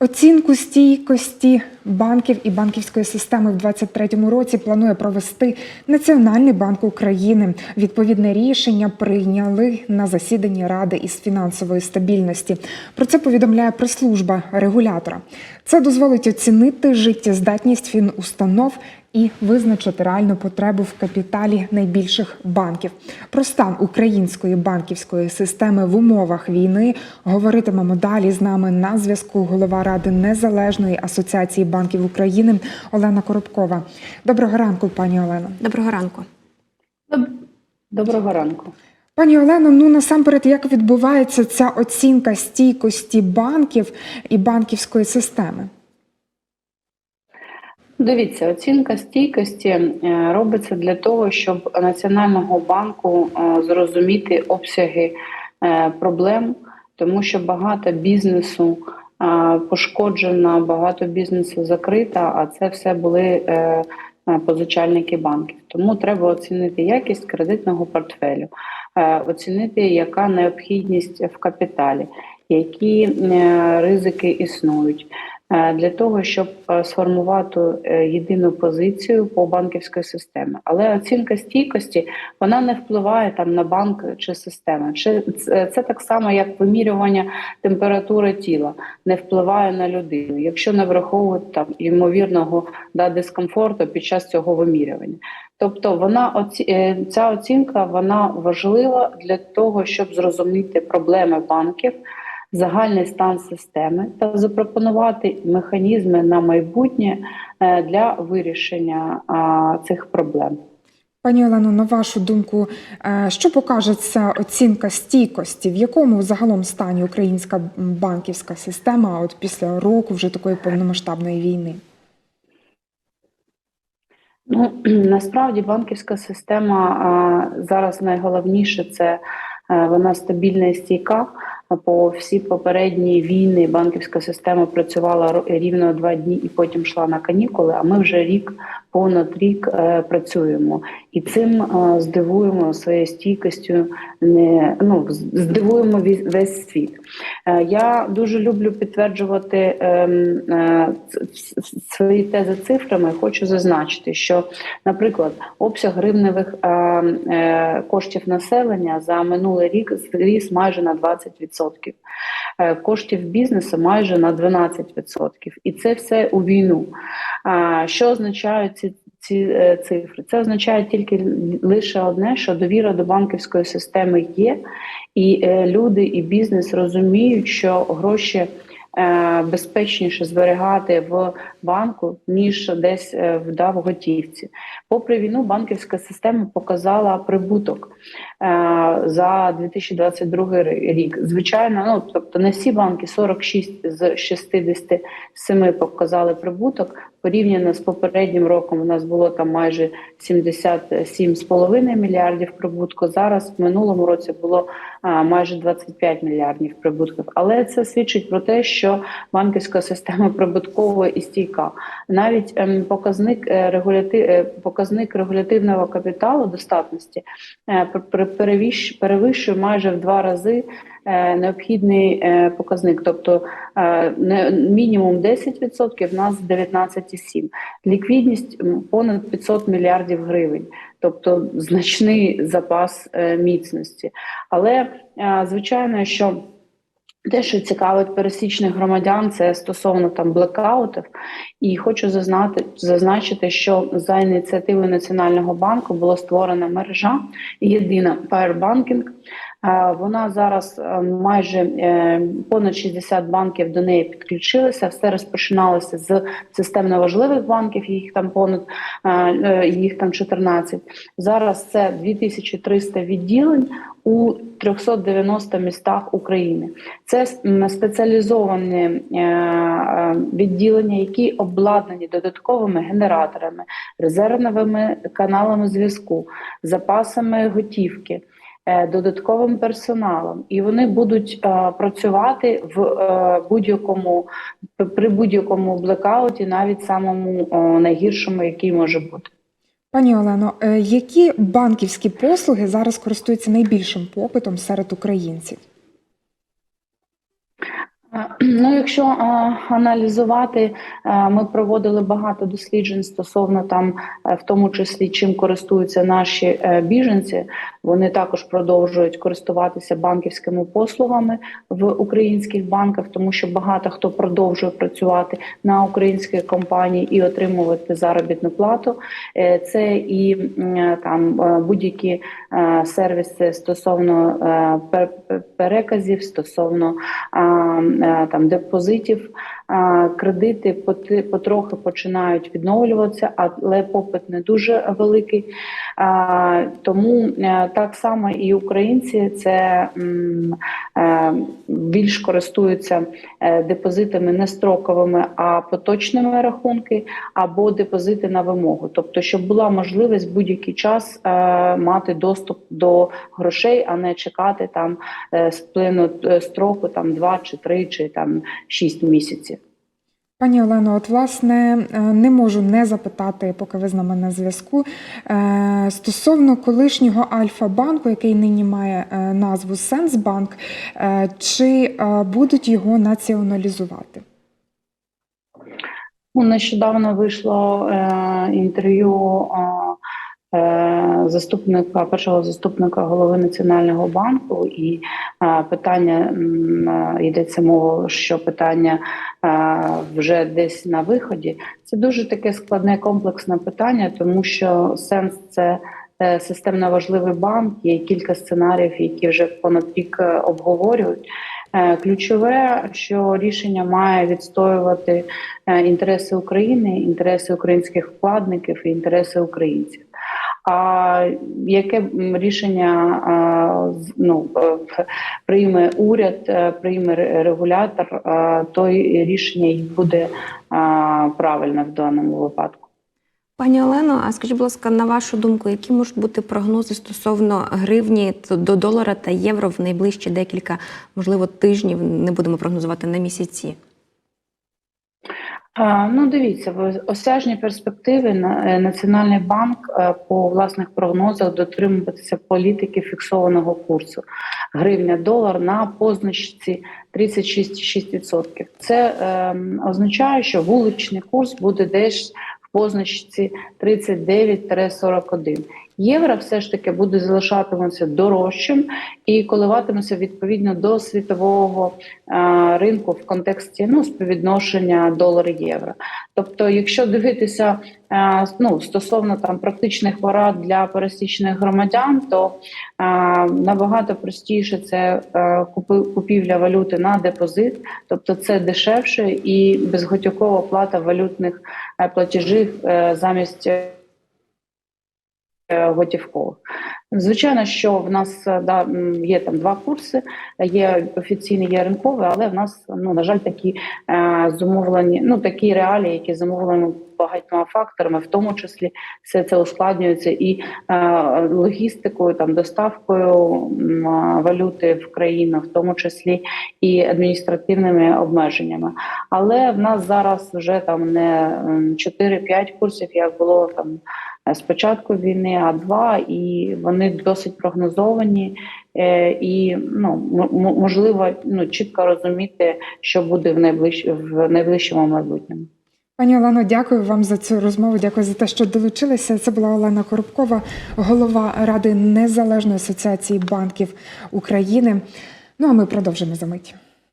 Оцінку стійкості банків і банківської системи в 2023 році планує провести Національний банк України. Відповідне рішення прийняли на засіданні Ради із фінансової стабільності. Про це повідомляє прес-служба регулятора. Це дозволить оцінити життєздатність фінустанов і визначити реальну потребу в капіталі найбільших банків. Про стан української банківської системи в умовах війни говоритимемо далі. З нами на зв'язку голова ради Незалежної асоціації банків України Олена Коробкова. Доброго ранку, пані Олено. Доброго ранку. Доброго ранку. Пані Олено, ну насамперед, як відбувається ця оцінка стійкості банків і банківської системи? Дивіться, оцінка стійкості е, робиться для того, щоб Національного банку е, зрозуміти обсяги е, проблем, тому що багато бізнесу пошкоджено, багато бізнесу закрита, а це все були позичальники банків. Тому треба оцінити якість кредитного портфелю, оцінити, яка необхідність в капіталі, які ризики існують. Е, для того, щоб е, сформувати е, єдину позицію по банківській системі. Але оцінка стійкості вона не впливає там на банк чи систему. Це, так само, як вимірювання температури тіла не впливає на людину, якщо не враховувати там ймовірного да, дискомфорту під час цього вимірювання. Тобто вона оці, ця оцінка вона важлива для того, щоб зрозуміти проблеми банків загальний стан системи та запропонувати механізми на майбутнє е, для вирішення цих проблем. Пані Олено, на вашу думку, е, що покаже ця оцінка стійкості? В якому загалом стані українська банківська система от після року вже такої повномасштабної війни? Ну насправді банківська система а, зараз найголовніше це е, вона стабільна і стійка. По всі попередні війни банківська система працювала рівно два дні і потім йшла на канікули. А ми вже рік, понад рік е, працюємо і цим е, здивуємо своєю стійкістю. Не ну здивуємо весь, світ. Е, я дуже люблю підтверджувати ем, е, свої тези цифрами. Хочу зазначити, що, наприклад, обсяг гривневих коштів населення за минулий рік зріс майже на 20%. Е, Коштів бізнесу майже на 12%. І це все у війну. А Що означають ці, ці е, цифри? Це означає тільки лише одне, що довіра до банківської системи є, і е, люди і бізнес розуміють, що гроші е, безпечніше зберігати в банку, ніж десь е, да, в готівці. Попри війну, банківська система показала прибуток е, за 2022 рік. Звичайно, ну тобто не всі банки, 46 з 67 показали прибуток. Порівняно з попереднім роком у нас було там майже 77,5 мільярдів прибутку. Зараз в минулому році було майже 25 мільярдів прибутків. Але це свідчить про те, що банківська система прибуткова і стійка. Навіть ем, показник е, регуляти... е, показник регулятивного капіталу достатності е, пер- пер- перевищ- перевищує майже в два рази необхідний е, показник, тобто е, мінімум 10%, в нас 19,7%. Ліквідність понад 500 мільярдів гривень, тобто значний запас е, міцності. Але е, звичайно, що те, що цікавить пересічних громадян, це стосовно там блекаутів. І хочу зазнати, зазначити, що за ініціативою Національного банку була створена мережа єдина Firebanking. Е, Вона зараз е, майже е, понад 60 банків до неї підключилися. Все розпочиналося з системно важливих банків. Їх там понад їх там 14. Зараз це 2300 відділень у 390 містах України. Це спеціалізовані відділення, які обладнані додатковими генераторами, резервними каналами зв'язку, запасами готівки. Е, Додатковим персоналом, і вони будуть е, працювати в е, будь-якому при будь-якому блекауті, навіть самому о, найгіршому, який може бути. Пані Олено, е, які банківські послуги зараз користуються найбільшим попитом серед українців? Е, Ну, якщо е, аналізувати, е, ми проводили багато досліджень стосовно там, е, в тому числі чим користуються наші е, біженці. Вони також продовжують користуватися банківськими послугами в українських банках, тому що багато хто продовжує працювати на українській компанії і отримувати заробітну плату. Е, Це і там е, будь-які е, сервіси стосовно е, пер- пер- переказів, стосовно е, там депозитів, кредити потрохи починають відновлюватися, але попит не дуже великий. Тому е, так само і українці це е, більш користуються е, депозитами не строковими, а поточними рахунки або депозити на вимогу. Тобто, щоб була можливість будь-який час мати доступ до грошей, а не чекати там сплину строку там 2 чи 3 чи там 6 місяців. Пані Олено, от власне е, не можу не запитати, поки ви з нами на зв'язку. е, Стосовно колишнього Альфа-банку, який нині має е, назву Сенсбанк, чи будуть його націоналізувати? Ну, нещодавно вийшло інтерв'ю заступника першого заступника голови національного банку, і е, питання е, йдеться мова, що питання е, вже десь на виході. Це дуже таке складне комплексне питання, тому що сенс це. е, Системно важливий банк, є кілька сценаріїв, які вже понад рік е, обговорюють. Е, Ключове, що рішення має відстоювати е, інтереси України, інтереси українських вкладників і інтереси українців. А яке рішення ну, е, прийме уряд, е, прийме регулятор, е, то рішення й буде правильне в даному випадку. Пані Олено, а скажіть, будь ласка, на вашу думку, які можуть бути прогнози стосовно гривні до долара та євро в найближчі декілька, можливо, тижнів, не будемо прогнозувати на місяці? Ну, дивіться, в осяжні перспективи е, Національний банк е, по власних прогнозах дотримуватися політики фіксованого курсу гривня долар на позначці 36,6%. Це е, означає, що вуличний курс буде десь в позначці 39-41. Євро все ж таки буде залишатиметься дорожчим і коливатиметься відповідно до світового е, ринку в контексті ну, співвідношення долар-євро. Тобто, якщо дивитися е, ну, стосовно там практичних порад для пересічних громадян, то е, набагато простіше це е, купівля валюти на депозит, тобто це дешевше і безготівкова плата валютних е, платежів е, замість. Е, Готівкових. Звичайно, що в нас е, да, є там два курси, є офіційний, є ринковий, але в нас ну на жаль такі е, зумовлені, ну такі реалії, які зумовлені багатьма факторами, в тому числі все це ускладнюється і е, логістикою, там доставкою а, валюти в країну, в тому числі і адміністративними обмеженнями. Але в нас зараз вже там не м, 4-5 курсів, як було там е, з початку війни, а два, і вони досить прогнозовані. е, І ну можливо ну чітко розуміти, що буде в найближ... в найближчому майбутньому. Пані Олено, дякую вам за цю розмову. Дякую за те, що долучилися. Це була Олена Коробкова, голова Ради Незалежної асоціації банків України. Ну а ми продовжимо за мить.